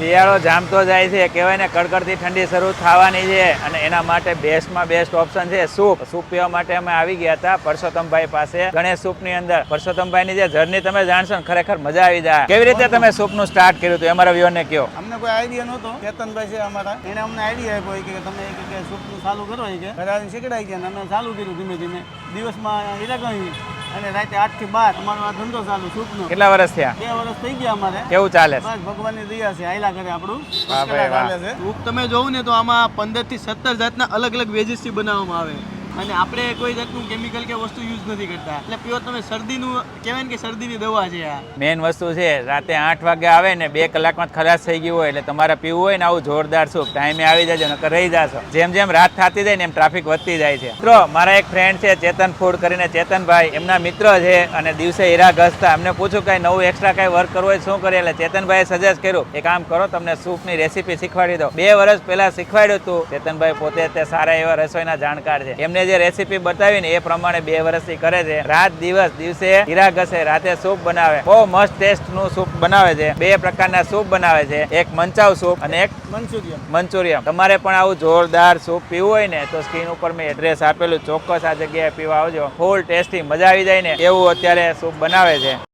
શિયાળો જામતો જાય છે. કહેવાય ને કડકડતી ઠંડી શરૂ થવાની છે અને એના માટે બેસ્ટમાં બેસ્ટ ઓપ્શન છે સૂપ. સૂપ પીવા માટે અમે આવી ગયા હતા પરસોત્તમભાઈ પાસે, ગણેશ સૂપની અંદર. પરસોત્તમભાઈની જે જર્ની તમે જાણશો ને ખરેખર મજા આવી જાય. કેવી રીતે તમે સૂપનું સ્ટાર્ટ કર્યું હતું? એ અમારા વ્યુઅરને કહો. અમને કોઈ આઈડિયા નહોતો. કેતનભાઈ છે અમારા. એને અમને આઈડિયા આપ્યો કે તમે કે સૂપનું ચાલુ કરો એ કે. આવીને શીખડાઈ ગયા અમે ચાલુ કર્યું ધીમે ધીમે. દિવસમાં ઇલેગણ અને રાતે આઠથી બાર અમારો આ ધંધો ચાલુ સૂપનો. કેટલા વર્ષ થયા? બે વર્ષ થઈ ગયા અમારે. કેવું ચાલે બસ ભગવાન ભગવાનની દયા છે આયલા કરે આપણું. વાહ ચાલે છે? સૂપ તમે જોવું ને તો આમાં પંદરથી સત્તર જાતના અલગ અલગ વેજીસથી બનાવવામાં આવે. અને આપણે કોઈ જાતનું કેમિકલ કે વસ્તુ યુઝ નથી કરતા. એટલે પ્યોર તમે શરદીનું, કહેવાય ને કે શરદીની દવા છે આ. મેઇન વસ્તુ છે, રાતે આઠ વાગે આવે ને બે કલાકમાં ખલાસ થઈ ગયું હોય એટલે તમારે પીવું હોય ને આવું જોરદાર સૂપ ટાઈમે આવી જજો, નકર રહી જશો. જેમ જેમ રાત થતી જાય ને એમ ટ્રાફિક વધતી જાય છે. મિત્રો, મારા એક ફ્રેન્ડ છે, ચેતન ફૂડ કરીને, ચેતનભાઈ, એમના મિત્ર છે અને દિવસે હીરા ઘસતા એમને પૂછું કઈ નવું એક્સ્ટ્રા કઈ વર્ક કરવું હોય શું કરીએ? એટલે ચેતનભાઈએ સજેસ્ટ કર્યું એક કામ કરો, તમને સૂપની રેસીપી શીખવાડી દો બે વર્ષ પહેલા શીખવાડ્યું હતું ચેતનભાઈ પોતે તે સારા એવા રસોઈના જાણકાર છે. એમને જે રેસીપી બતાવી ને એ પ્રમાણે બે વર્ષથી કરે છે. રાત દિવસ દિવસે હીરા ઘસે રાતે સૂપ બનાવે. બહુ મસ્ત ટેસ્ટનું સૂપ બનાવે છે. બે પ્રકારના સૂપ બનાવે છે. એક મંચાવ સૂપ અને એક મંચુરિયન. મંચુરિયમ તમારે પણ આવું જોરદાર સૂપ પીવું હોય ને તો સ્ક્રીન ઉપર મેં એડ્રેસ આપેલું. ચોક્કસ આ જગ્યાએ પીવા આવજો. ફૂલ ટેસ્ટી મજા આવી જાય ને એવું અત્યારે સૂપ બનાવે છે.